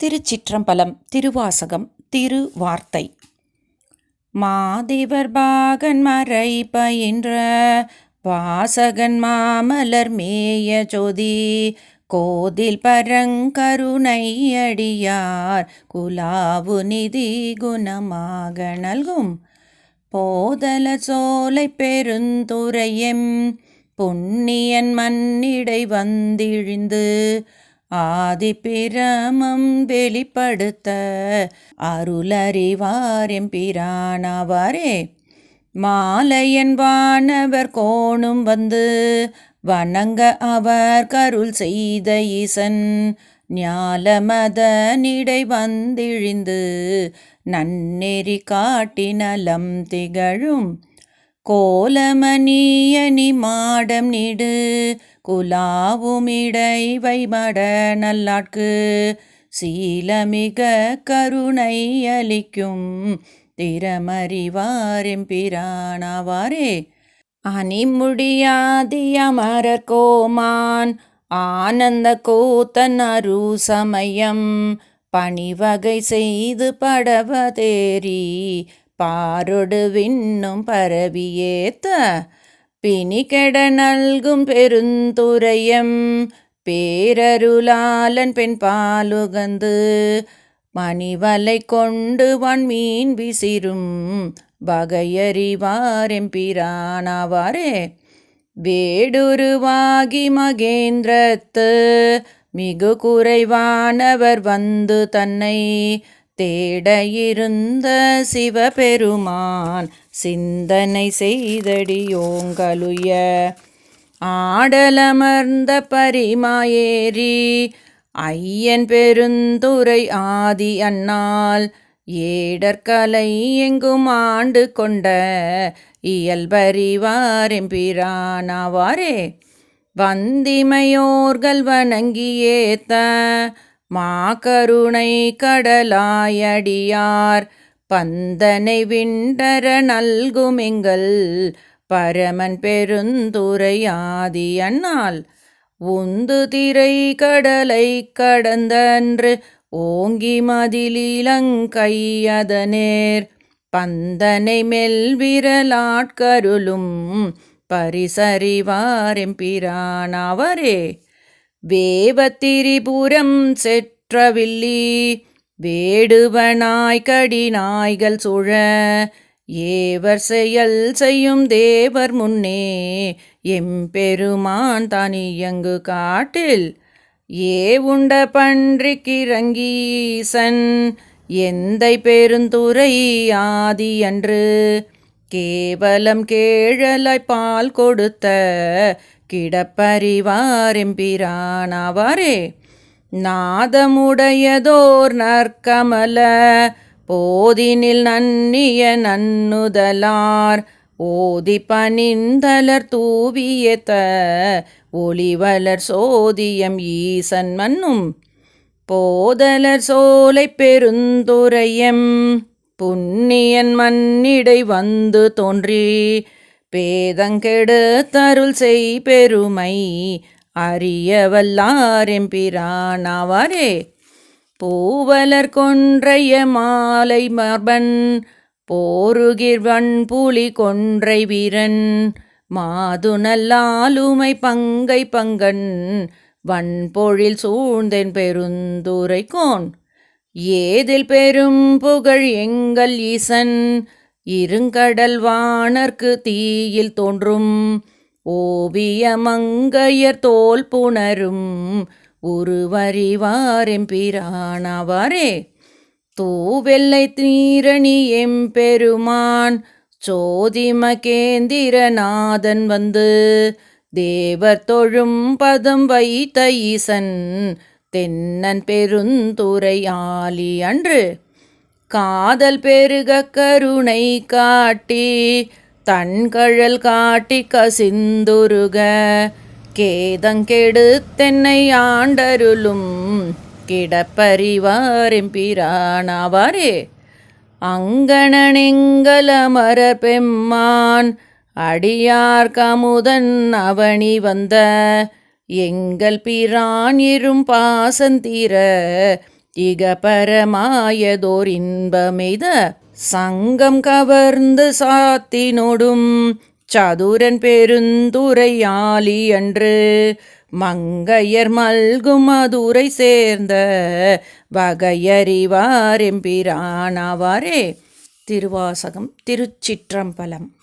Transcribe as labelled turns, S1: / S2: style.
S1: திருச்சிற்றம்பலம் திருவாசகம் திருவார்த்தை. மாதேவர் பாகன் மறை பயின்ற வாசகன் மாமலர் மேய ஜோதி கோதில் பரங்கருணை அடியார் குலாவு நிதி குணமாக நல்கும். போதல சோலை பெருந்துரையம் புண்ணியன் மண்ணிடை வந்திழிந்து ஆதிப்பிரமம் வெளிப்படுத்த அருளறிவாரெம் பிரானவாரே. மாலையன் வானவர் கோணும் வந்து வணங்க அவர் கருள் செய்த ஈசன். ஞாலமத நிடை வந்திழிந்து நன்னெறி காட்டினலம் திகழும். கோலமணியணி மாடம் நிடு குலாவுமிடை வைமட நல்லாட்கு. சீலமிக கருணை அளிக்கும் திறமறிவாரெம்பிரானாவாரே அணிமுடியாதியமரர் கோமான் ஆனந்த கூத்தன் அரு சமயம் பணிவகை செய்து படவதேரி பாரொடு விண்ணும் பரவியேத்த. பிணி கெட நல்கும் பெருந்துரையம் பேரருளாளன் பெண் பாலுகந்து மணிவலை கொண்டு வன்மீன் விசிறும் வகையறிவாரெம்பிரானவாரே வேடுருவாகி மகேந்திரத்து மிகு குறைவானவர் வந்து தன்னை தேட இருந்த சிவபெருமான் சிந்தனை செய்தடியோங்கலுய ஆடலமர்ந்த பரிமாயேறி ஐயன் பெருந்துரை ஆதி அண்ணால் ஏடற்கலை எங்கும் ஆண்டு கொண்ட இயல்பறிவாரெம்பிரானாவாரே வந்திமையோர்கள் வணங்கியேத்த மாகருணை கடலாயடியார் பந்தனை விண்டர நல்குமிங்கள் பரமன் பெருந்துரையாதியன்னால் உந்து திரை கடலை கடந்தன்று ஓங்கி மதிலிலங்கையதனேர் பந்தனை மெல்விரலாட்கருளும் பரிசறிவாரெம்பிரானவரே வேவத்திரிபுரம் செற்றவில்லி வேடுவனாய் கடிநாய்கள் சுழ ஏவர் செயல் செய்யும் தேவர் முன்னே எம்பெருமான் தனியங்கு காட்டில் ஏ உண்ட பன்றிக்கிறங்கீசன் எந்தை பெருந்துரை ஆதி அன்று கேவலம் கேழலாய் பால் கொடுத்த கிடப்பறிவாரெம்பிரானாவாரே. நாதமுடையதோர் நற்கமல போதினில் நன்னிய நன்னுதலார் ஓதி பனிந்தலர் தூவியத்த ஒளிவலர் சோதியம் ஈசன் மன்னும் போதலர் சோலை பெருந்துரையம் புண்ணியன் மன்னிடை வந்து தோன்றி பேதங்கெடுத்தருள் செய் பெருமை. அறியவல்லாரெம்பிரானாவாரே. பூவலர் கொன்றைய மாலை மர்பன். போருகிர்வன் புலி கொன்றை வீரன். மாது நல்லாலுமை பங்கை பங்கன். வன்பொழில் சூழ்ந்தென் பெருந்துரைக்கோன். ஏதில் பெரும் புகழ் எங்கள் ஈசன். இருங்கடல் வானர்க்கு தீயில் தோன்றும் ஓவியமங்கையர் தோல் புணரும் உருவறிவாரெம்பிரானாவாரே தூவெல்லை தீரணி எம்பெருமான் சோதிமகேந்திரநாதன் வந்து தேவர் தொழும் பதம் வைத்த ஈசன் தென்னன் பெருந்துரை ஆலி அன்று. காதல் பெருக கருணை காட்டி தன்கழல் காட்டி கசிந்துருக. கேதங்கெடுத்தென்னை ஆண்டருளும் கிடப்பறிவாரெம்பிரானாவாரே கிடப்பறிவாரெம்பிரானவாரே அங்கணனெங்கலமர பெம்மான் அடியார் கமுதன் அவனி வந்த. எங்கள் பிரான் இரும் பாசந்திர இகபரமாயதோர் இன்பமெய்த சங்கம் கவர்ந்து சாத்தினொடும் சதுரன் பெருந்துரையாளி அன்று மங்கையர் மல்கும் மதுரை சேர்ந்த வகையறிவார் எம்பிரானாவாரே திருவாசகம் திருச்சிற்றம்பலம்.